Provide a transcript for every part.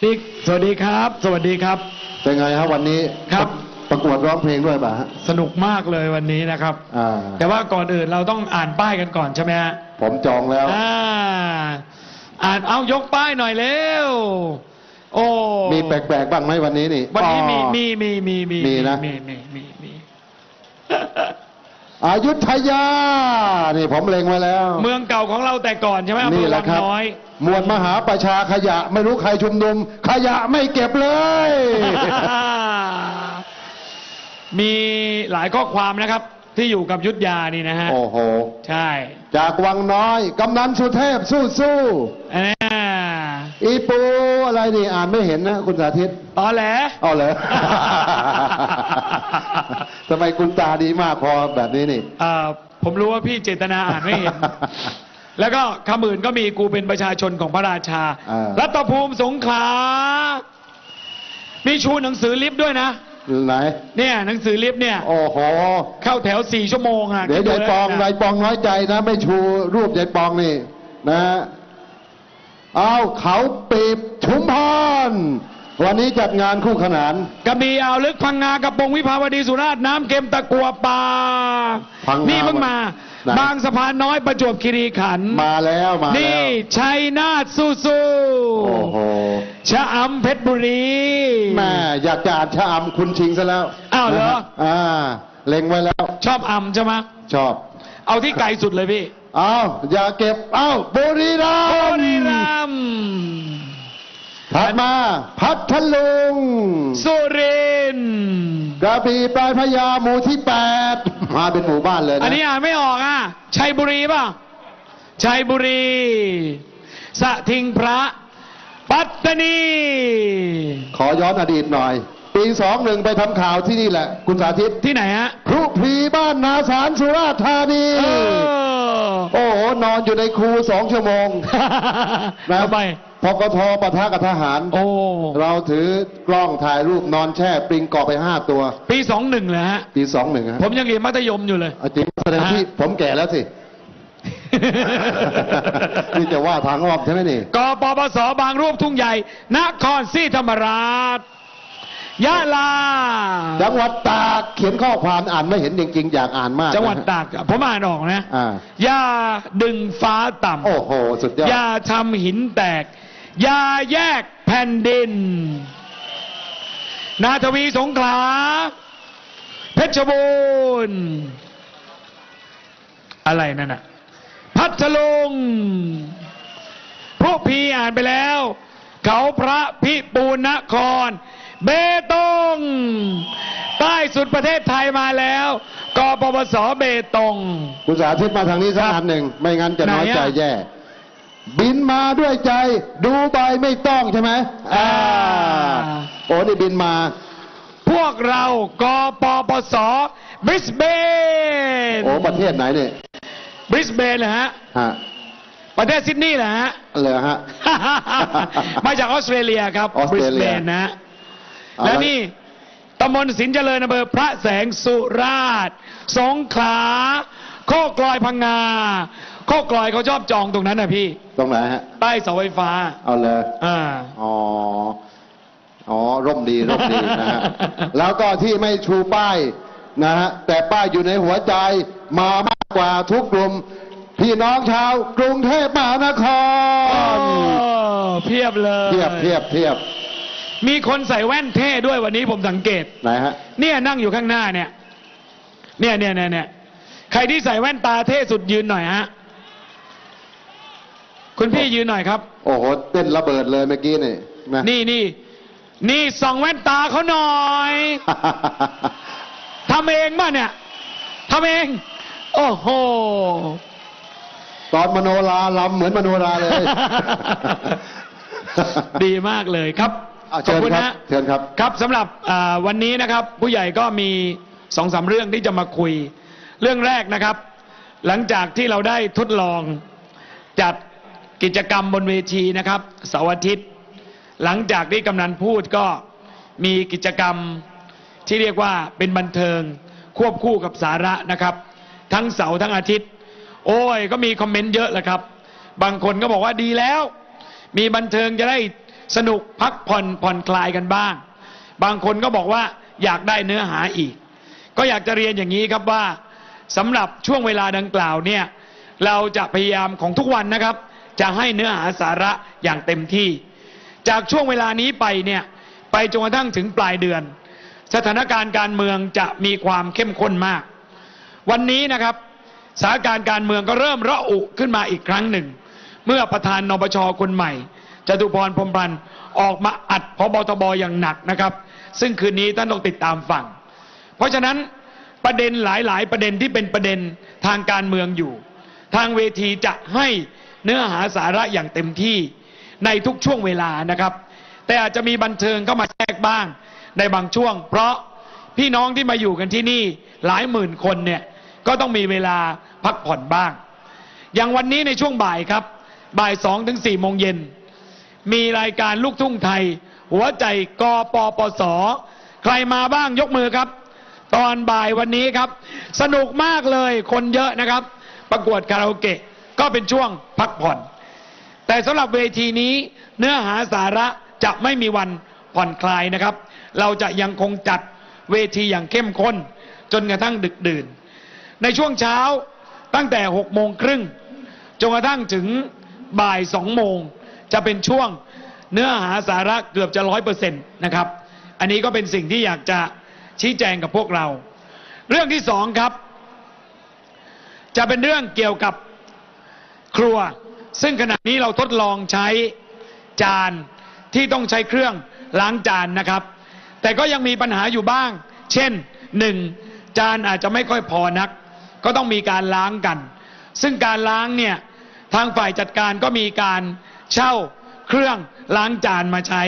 พี่สวัสดีครับ สวัสดีครับ เป็นไงครับวันนี้ครับ ประกวดร้องเพลงด้วยป่ะฮะสนุกมากเลยวันนี้นะครับ อ่าแต่ว่าก่อนอื่นเราต้องอ่านป้ายกันก่อนใช่ไหมฮะผมจองแล้ว อ่าอ่านเอายกป้ายหน่อยเร็วโอ้มีแปลกๆบ้างไหมวันนี้นี่วันนี้มีอ๋อ มีมีมีมีมีนะ มีมีมีมี อายุทยา นี่ผมเล็งไว้แล้ว เมืองเก่าของเราแต่ก่อนใช่ไหมอำเภนี่อแหวัละงครับ น้อย มวลมหาประชาขยะ ไม่รู้ใครชุมนุม ขยะไม่เก็บเลย มีหลายข้อความนะครับ ที่อยู่กับยุทธยานี่นะฮะ โอ้โห ใช่จากวังน้อย กำนันสุเทพสู้สู้อ่าๆอีปูอะไรนี่อ่านไม่เห็นนะ คุณสาธิตตอแหล เอาเลย ทำไมคุณตาดีมากพอแบบนี้นี่เอ่อผมรู้ว่าพี่เจตนาอ่านไม่เห็น แล้วก็คำอื่นก็มีกูเป็นประชาชนของพระราชาอ่ารัตภูมิสงขลา มีชูหนังสือลิฟต์ด้วยนะ ไหน เนี่ยหนังสือลิฟต์เนี่ย โอ้โห เข้าแถวสี่ชั่วโมงอะ เดี๋ยวคิยายแล้ปองนะยายปองน้อยใจนะ ไม่ชูรูปยายปองนี่ นะ เอาเขาปีบชุมพร วันนี้จัดงานคู่ขนาน กระบี่อ่าวลึกพังงากระปงวิภาวดีสุราษฎร์น้ำเค็มตะกัวป่าพังงานี่เพิ่งมา ไหน บางสะพานน้อยประจวบคีรีขันธ์มาแล้วมานี่แล้วชัยนาทสู้สู้โอ้โหชะอำเพชรบุรี แม่อยากจะอ่านชะอำคุณชิงซะแล้วอ้าวเหรอ นะฮะอ่าเล็งไว้แล้วชอบอำใช่ไหมชอบ เอาที่ไกลสุดเลยพี่เอาอย่าเก็บเอาบุรีรับุมรีย์รัมย์ ถัดมาพัทลุง สุรินทร์กระบี่ปลายพระยาหมู่ที่แปดมาเป็นหมู่บ้านเลยนะอันนี้อ่านไม่ออกอะชัยบุรีป่ะชัยบุรีสะทิงพระ ปัตตานี ขอย้อนอดีตหน่อย ปีสองหนึ่งไปทำข่าวที่นี่แหละ คุณสาธิตที่ไหนฮะครุพรีบ้านนาสารสุราษฎร์ธานีเออโอ้โหนอนอยู่ในครูสองชั่วโมงนะทำไม พกทปะทะกับทหาร โอ้ เราถือกล้องถ่ายรูปนอนแช่ปริงเกาะไปห้าตัว ปีสองหนึ่งเลยฮะ ปีสองหนึ่งฮะผมยังเรียนมัธยมอยู่เลยเอาจริงแสดงที่ฮะผมแก่แล้วสินี่จะว่าทางอ้อมใช่ไหมนี่กปปสบางรูปทุ่งใหญ่ นครศรีธรรมราชยะลา จังหวัดตากเขียนข้อความอ่านไม่เห็นจริงๆ อยากอ่านมากนะจังหวัดตากผมอ่านออกนะอ่าอย่าดึงฟ้าต่ำโอ้โห สุดยอดอย่าทำหินแตก อย่าแยกแผ่นดิน นาทวีสงขลา เพชรบูรณ์อะไรนั่นน่ะ พัทลุงพวกพีอ่านไปแล้ว เขาพระพิปูนนคร เบตง ใต้สุดประเทศไทยมาแล้วกปปสเบตง คุณสาธิตมาทางนี้สักอันหนึ่ง ไม่งั้นจะน้อยใจแย่ บินมาด้วยใจ ดูใบไม่ต้องใช่ไหมอ่าโอ้นี่บินมา พวกเรากปปสบริสเบนโอ้ประเทศไหนเนี่ยบริสเบนเหรอฮะฮะประเทศซิดนีย์เหรอฮะเลยฮะ มาจากออสเตรเลียครับออสบริเตรสเลีเบย นนะเอาและละนี่ตำบลสินเจริญอำเภอพระแสงสุราษฎร์สงขลาโคกลอยพังงา โคกลอยเขาชอบจองตรงนั้นนะพี่ ตรงไหนฮะ ใต้เสาไฟฟ้า เอาเลยอ่า อ๋อ อ๋อ ร่มดี ร่มดีนะฮะ แล้วก็ที่ไม่ชูป้ายนะฮะ แต่ป้ายอยู่ในหัวใจมามากกว่าทุกกลุ่ม พี่น้องชาวกรุงเทพมหานคโอ้รเพียบเลย เทียบเทียบเทียบมีคนใส่แว่นเท่ด้วยวันนี้ผมสังเกต ไหนฮะ เนี่ยนั่งอยู่ข้างหน้าเนี่ย เนี่ยเนี่ยเนี่ยเนี่ยใครที่ใส่แว่นตาเท่สุดยืนหน่อยฮะ คุณพี่ยืนหน่อยครับ โอ้โหเต้นระเบิดเลยเมื่อกี้นี่นะนี่นี่นี่ส่องแว่นตาเขาหน่อยทำเองป่ะเนี่ยทำเอง โอ้โห ตอนมโนราลำเหมือนมโนราเลย ดีมากเลยครับอะขอเชิบญคุณครับนะเชิญครับ ครับสำหรับอ่าวันนี้นะครับ ผู้ใหญ่ก็มีสองสามเรื่องที่จะมาคุย เรื่องแรกนะครับ หลังจากที่เราได้ทดลองจัด กิจกรรมบนเวทีนะครับเสาร์อาทิตย์ หลังจากที่กำนันพูดก็มีกิจกรรมที่เรียกว่าเป็นบันเทิงควบคู่กับสาระนะครับ ทั้งเสาร์ทั้งอาทิตย์ โอ้ยก็มีคอมเมนต์เยอะแหละครับ บางคนก็บอกว่าดีแล้ว มีบันเทิงจะได้สนุกพักผ่อนผ่อนคลายกันบ้าง บางคนก็บอกว่าอยากได้เนื้อหาอีก ก็อยากจะเรียนอย่างนี้ครับว่าสำหรับช่วงเวลาดังกล่าวเนี่ยเราจะพยายามของทุกวันนะครับ จะให้เนื้อหาสาระอย่างเต็มที่ จากช่วงเวลานี้ไปเนี่ยไปจนกระทั่งถึงปลายเดือน สถานการณ์การเมืองจะมีความเข้มข้นมาก วันนี้นะครับสถานการณ์การเมืองก็เริ่มระอุขึ้นมาอีกครั้งหนึ่ง เมื่อประธานนปชคนใหม่จตุพรพรมพันธ์ออกมาอัดพบทบอย่างหนักนะครับ ซึ่งคืนนี้ท่านต้องติดตามฟัง เพราะฉะนั้นประเด็นหลาย ๆ ประเด็นที่เป็นประเด็นทางการเมืองอยู่ ทางเวทีจะให้ เนื้อหาสาระอย่างเต็มที่ในทุกช่วงเวลานะครับ แต่อาจจะมีบันเทิงเข้ามาแทรกบ้างในบางช่วง เพราะพี่น้องที่มาอยู่กันที่นี่หลายหมื่นคนเนี่ยก็ต้องมีเวลาพักผ่อนบ้าง อย่างวันนี้ในช่วงบ่ายครับ บ่ายสองถึงสี่โมงเย็น มีรายการลูกทุ่งไทย หัวใจกปปส ใครมาบ้างยกมือครับ ตอนบ่ายวันนี้ครับ สนุกมากเลยคนเยอะนะครับ ประกวดคาราโอเกะ ก็เป็นช่วงพักผ่อน แต่สำหรับเวทีนี้เนื้อหาสาระจะไม่มีวันผ่อนคลายนะครับ เราจะยังคงจัดเวทีอย่างเข้มข้น จนกระทั่งดึกดื่น ในช่วงเช้าตั้งแต่6โมงครึ่งจนกระทั่งถึงบ่าย2โมง จะเป็นช่วงเนื้อหาสาระเกือบจะร้อยเปอร์เซ็นต์นะครับ อันนี้ก็เป็นสิ่งที่อยากจะชี้แจงกับพวกเรา เรื่องที่สองครับ จะเป็นเรื่องเกี่ยวกับ ครัว ซึ่งขณะนี้เราทดลองใช้จานที่ต้องใช้เครื่องล้างจานนะครับ แต่ก็ยังมีปัญหาอยู่บ้าง เช่นหนึ่งจานอาจจะไม่ค่อยพอนัก ก็ต้องมีการล้างกัน ซึ่งการล้างเนี่ยทางฝ่ายจัดการก็มีการเช่าเครื่องล้างจานมาใช้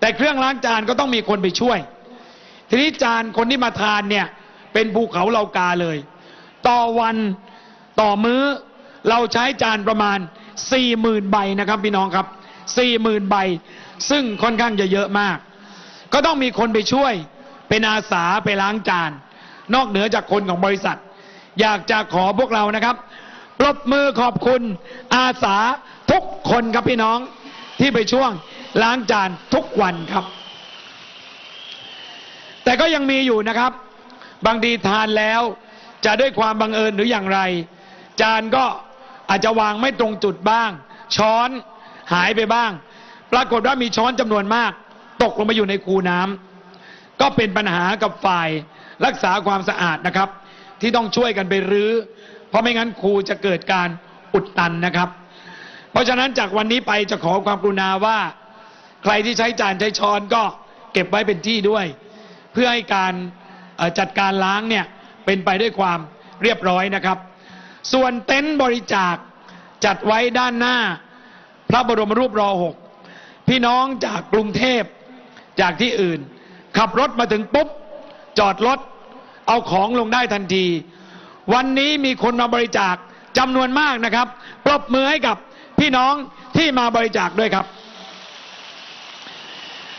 แต่เครื่องล้างจานก็ต้องมีคนไปช่วย ทีนี้จานคนที่มาทานเนี่ยเป็นภูเขาเหล่ากาเลย ต่อวันต่อมื้อ เราใช้จานประมาณ 40,000 ใบนะครับพี่น้องครับ 40,000 ใบ ซึ่งค่อนข้างจะเยอะมาก ก็ต้องมีคนไปช่วยเป็นอาสาไปล้างจาน นอกเหนือจากคนของบริษัท อยากจะขอพวกเรานะครับปรบมือขอบคุณอาสาทุกคนครับพี่น้องที่ไปช่วงล้างจานทุกวันครับ แต่ก็ยังมีอยู่นะครับ บางทีทานแล้วจะด้วยความบังเอิญหรืออย่างไร จานก็ อาจจะวางไม่ตรงจุดบ้าง ช้อนหายไปบ้าง ปรากฏว่ามีช้อนจำนวนมาก ตกลงไปอยู่ในคูน้ำก็เป็นปัญหากับฝ่ายรักษาความสะอาดนะครับ ที่ต้องช่วยกันไปรื้อ เพราะไม่งั้นครูจะเกิดการอุดตันนะครับ เพราะฉะนั้นจากวันนี้ไปจะขอความกรุณาว่า ใครที่ใช้จานใช้ช้อนก็เก็บไว้เป็นที่ด้วย เพื่อให้การจัดการล้างเนี่ยเป็นไปด้วยความเรียบร้อยนะครับ ส่วนเต็นท์บริจาคจัดไว้ด้านหน้า พระบรมรูปรอหกพี่น้องจากกรุงเทพจากที่อื่น ขับรถมาถึงปุ๊บ จอดรถ เอาของลงได้ทันที วันนี้มีคนมาบริจาคจำนวนมากนะครับ ปรบมือให้กับพี่น้องที่มาบริจาคด้วยครับ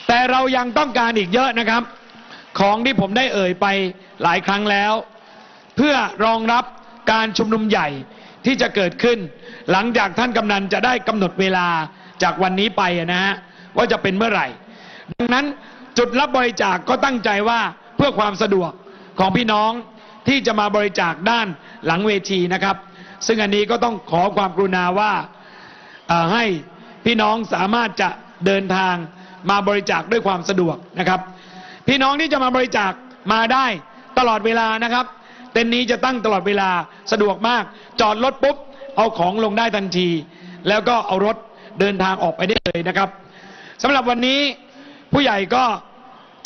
แต่เรายังต้องการอีกเยอะนะครับ ของที่ผมได้เอ่ยไปหลายครั้งแล้ว เพื่อรองรับ การชุมนุมใหญ่ที่จะเกิดขึ้น หลังจากท่านกำนันจะได้กำหนดเวลาจากวันนี้ไปนะฮะว่าจะเป็นเมื่อไหร่ ดังนั้นจุดรับบริจาคก็ตั้งใจว่าเพื่อความสะดวกของพี่น้องที่จะมาบริจาคด้านหลังเวทีนะครับ ซึ่งอันนี้ก็ต้องขอความกรุณาว่าให้พี่น้องสามารถจะเดินทางมาบริจาคด้วยความสะดวกนะครับ พี่น้องที่จะมาบริจาคมาได้ตลอดเวลานะครับ เต็นท์นี้จะตั้งตลอดเวลาสะดวกมาก จอดรถปุ๊บ เอาของลงได้ทันที แล้วก็เอารถเดินทางออกไปได้เลยนะครับสำหรับวันนี้ผู้ใหญ่ก็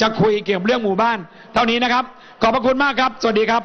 จะคุยเกี่ยวกับเรื่องหมู่บ้าน เท่านี้นะครับ ขอบพระคุณมากครับ สวัสดีครับ